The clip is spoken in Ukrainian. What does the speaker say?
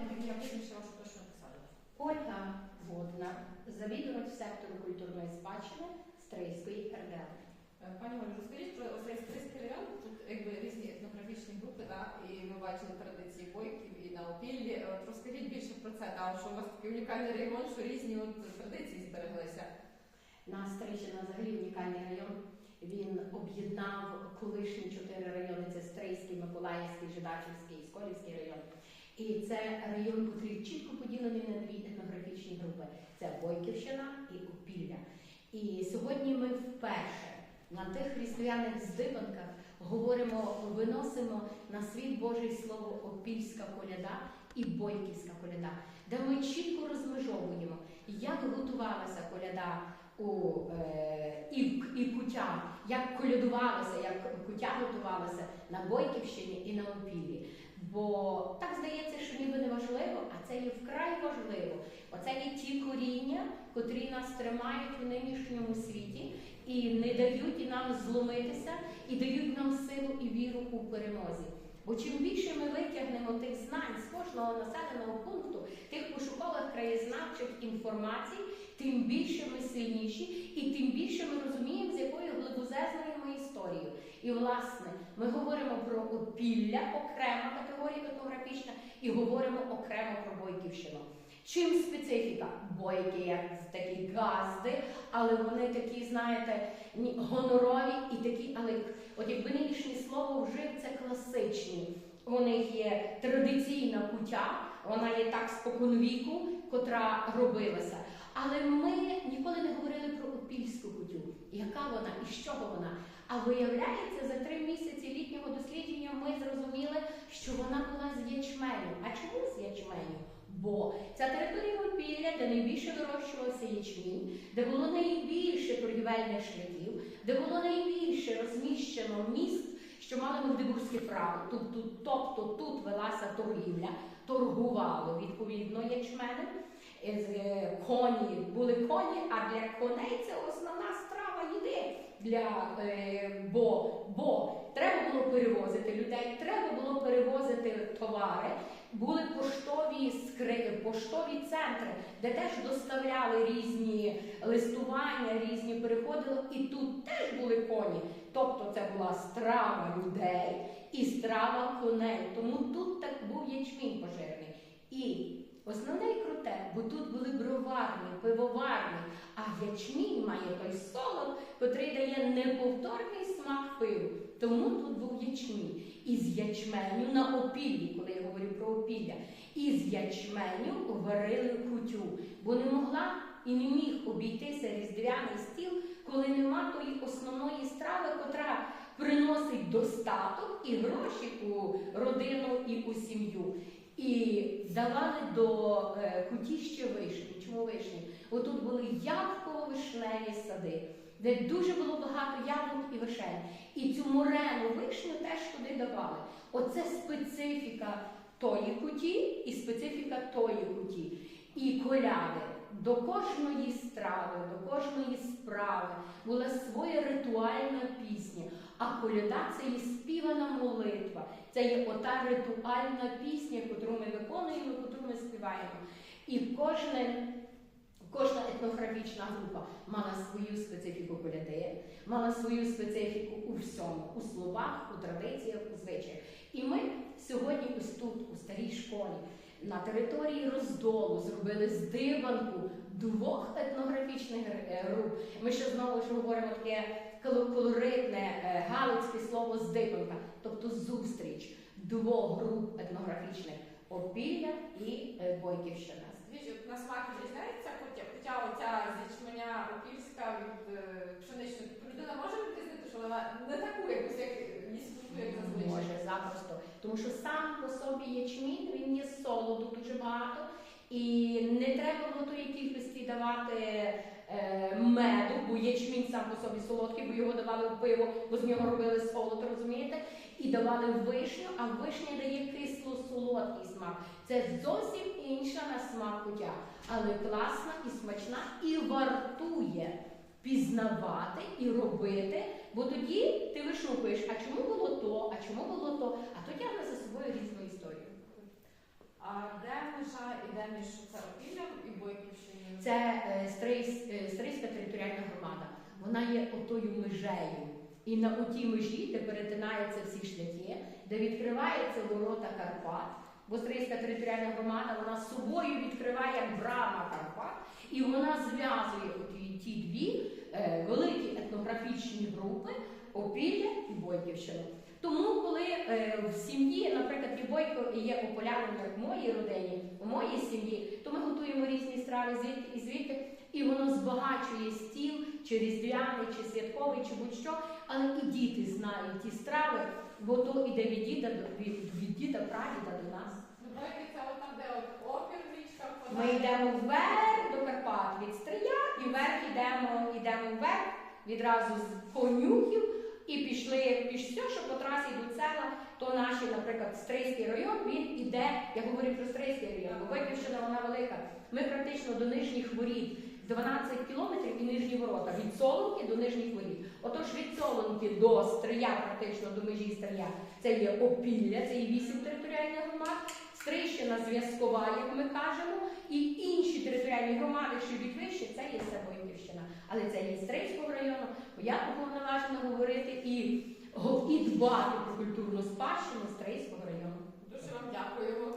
Ім'я прізвище ваше точно написали. Ольга Водна, завідувач сектору культурної спадщини Стрийської РДА. Е, Пані Олю, розкажіть про цей Стрийський район. Тут якби різні етнографічні групи, да? і ми бачили традиції бойків і на опіллі. От розкажіть більше про це, да? що у вас такий унікальний регіон, що різні от традиції збереглися. На Стрийщина взагалі унікальний район. Він об'єднав колишні чотири райони: це Стрийський, Миколаївський, Жидачівський і Сколівський район. І це район, який чітко поділений на дві етнографічні групи: це Бойківщина і Опілля. І сьогодні ми вперше на тих різдвяних здибанках говоримо, виносимо на світ Божий слово Опільська коляда і Бойківська коляда, де ми чітко розмежовуємо, як готувалася коляда у е, і, і кутя, як колядувалася, як кутя готувалася на Бойківщині і на Опіллі. Бо так здається, що ніби не важливо, а це є вкрай важливо. Оце є ті коріння, котрі нас тримають у нинішньому світі і не дають нам зломитися, і дають нам силу і віру у перемозі. Бо чим більше ми витягнемо тих знань з кожного населеного пункту, тих пошукових краєзнавчих інформацій, тим більше ми сильніші, і тим більше ми розуміємо, з якою глибозезною ми історією. І власне ми говоримо про опілля, окрема категорія етнографічна, і говоримо окремо про Бойківщину. Чим специфіка? Бойки як такі газди, але вони такі, знаєте, гонорові і такі, але от якби нинішнє слово вжив, це класичні. У них є традиційна кутя, вона є так споконвіку, котра робилася. Але ми ніколи не говорили про опільську кутю. Яка вона і з чого вона? А виявляється, що вона була з ячменю. А чому з ячменю? Бо ця територія Опілля, де найбільше вирощувався ячмінь, де було найбільше торгівельних шляхів, де було найбільше розміщено міст, що мали Магдебурзьке право. Тобто, тобто тут велася торгівля, торгувало відповідно ячменем. Е, е, Коні були коні, а для коней це основна страва їди. Для, е, бо, бо треба було перевозити людей, товари. Були поштові скри, поштові центри, де теж доставляли різні листування, різні переходи, і тут теж були коні. Тобто це була страва людей і страва коней. Тому тут так був ячмінь пожирний. І основне і круте, бо тут були броварні, пивоварні, а ячмінь має той солод, котрий дає неповторний смак пиву. Тому тут був ячмінь. Із ячменю на опіллі, коли я говорю про опілля, із ячменю варили кутю, бо не могла і не міг обійтися різдвяний стіл, коли нема тої основної страви, котра приносить достаток і гроші у родину і у сім'ю. І давали до е, куті ще вишні. Чому вишні? Отут були ягодково-вишневі сади, де дуже було багато яблук і вишень. І цю морену вишню теж туди давали. Оце специфіка тої куті і специфіка тої куті. І коляди до кожної страви, до кожної справи була своя ритуальна пісня. А коляда це є співана молитва. Це є ота ритуальна пісня, яку ми виконуємо, яку ми співаємо. І кожне Кожна етнографічна група мала свою специфіку коляди, мала свою специфіку у всьому, у словах, у традиціях, у звичаях. І ми сьогодні ось тут, у старій школі, на території роздолу зробили здибанку двох етнографічних е, груп. Ми ще знову ж говоримо таке колоритне е, галицьке слово здибанка, тобто зустріч двох груп етнографічних Опілля і е, Бойківщина. Скажіть, на смак відрізняється кутя, кутя оця з ячменя опільська від е, пшеничної. Людина може відрізнити, що вона не таку якусь, як зазвичай. Може запросто. Тому що сам по собі ячмінь, він є солоду дуже багато. І не треба було тої кількості давати меду, бо ячмінь сам по собі солодкий, бо його давали в пиво, бо з нього робили солод, розумієте? І давали вишню, а вишня дає кисло-солодкий смак. Це зовсім інша на смак кутя, але класна і смачна, і вартує пізнавати і робити, бо тоді ти вишукуєш, а чому було то, а чому було то, а то тягне за собою різну історію. А де межа іде між це Опіллям і Бойківщиною? Це е, е, Стрийська територіальна громада. Вона є отою межею. І на отій межі, де перетинаються всі шляхи, де відкриваються ворота Карпат, бо Стрийська територіальна громада вона з собою відкриває брама Карпат, і вона зв'язує ті дві е, великі етнографічні групи Опілля і Бойківщину. Тому, коли в сім'ї, наприклад, і Бойко і є ополянами в моїй родині, у моїй сім'ї, то ми готуємо різні страви звідти і звідти, і воно збагачує стіл, чи різдвяний, чи святковий, чи будь-що. Але і діти знають ті страви, бо то іде від діда до від, від діда прадіда до нас. Ну, Ми йдемо вверх до Карпат від Стрия, і вверх йдемо, йдемо вверх відразу з конюхів. Наприклад, Стрийський район, він іде, я говорю про Стрийський район, бо Бойківщина вона велика. Ми практично до нижніх воріт 12 кілометрів і нижні ворота. Від Солонки до нижніх воріт. Отож від Солонки до Стрия, практично до межі Стрия, це є Опілля, це є вісім територіальних громад. Стрийщина зв'язкова, як ми кажемо, і інші територіальні громади, що йдуть вище, це є все Бойківщина. Але це є Стрийського району. Я уповноважена говорити і, і дбати про культурну спадщину Стрийського району. Дуже вам дякуємо.